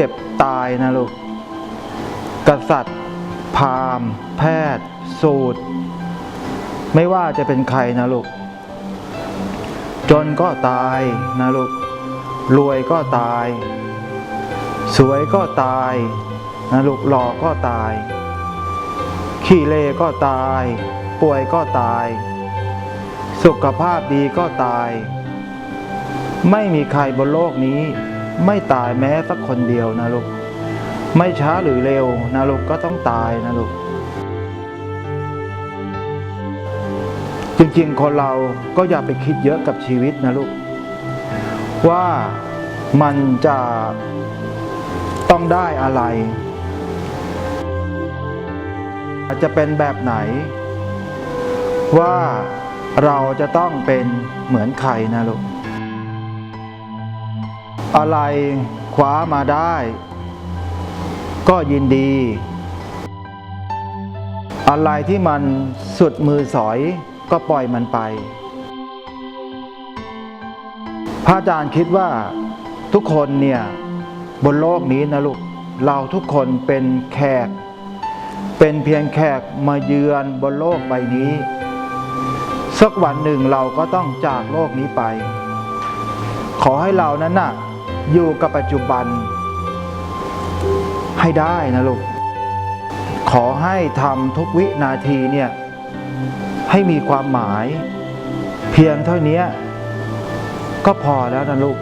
จ็บตายนะลูก กษัตริย์ พราหมณ์ แพทย์ สูตร ไม่ว่าจะเป็นใครนะลูก จนก็ตายนะลูก รวยก็ตาย สวยก็ตายนะลูกหล่อก็ตาย ขี้เลก็ตาย ป่วยก็ตาย สุขภาพดีก็ตาย ไม่มีใครบนโลกนี้ ไม่ตายแม้สักคนเดียวนะลูก ไม่ช้าหรือเร็วนะลูกก็ต้องตายนะลูก จริงๆ คนเราก็อย่าไปคิดเยอะกับชีวิตนะลูก ว่ามันจะต้องได้อะไรจะเป็นแบบไหน ว่าเราจะต้องเป็นเหมือนใครนะลูก อะไรคว้ามาได้ ก็ยินดี อะไรที่มันสุดมือสอยก็ปล่อยมันไป พระอาจารย์คิดว่าทุกคนเนี่ยบนโลกนี้นะลูกเราทุกคนเป็นแขก เป็นเพียงแขกมาเยือนบนโลกใบนี้ สักวันหนึ่งเราก็ต้องจากโลกนี้ไป ขอให้เรานั้นน่ะ อยู่กับปัจจุบัน ให้ได้นะลูก ขอให้ทำทุกวินาทีเนี่ย ให้มีความหมาย เพียงเท่านี้ก็พอแล้วนะลูก